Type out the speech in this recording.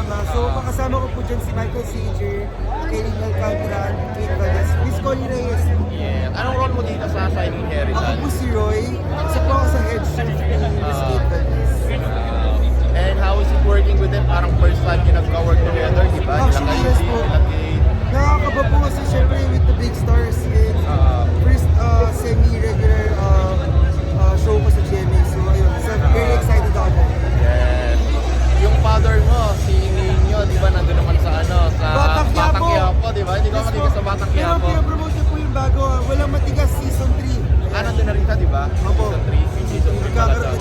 kasama. So, makasama ko po dyan si Michael Sager, Kaylin Alcantara, Kate Valdez, Miss Connie Reyes. Yeah. Anong role mo dito sa Shining Heritage? Ako po si Roy. Isa po ako sa head chef ni Miss Kate Valdez. Ah, and how is it working with them? Parang first time you nagka-work together? di ba? Hindi ko matigas sa batang Pero Quiapo. pinapromote po yung bago, walang matigas season 3. Ano din na rin siya, di ba? Season 3. Season 3 pala Magkakaroon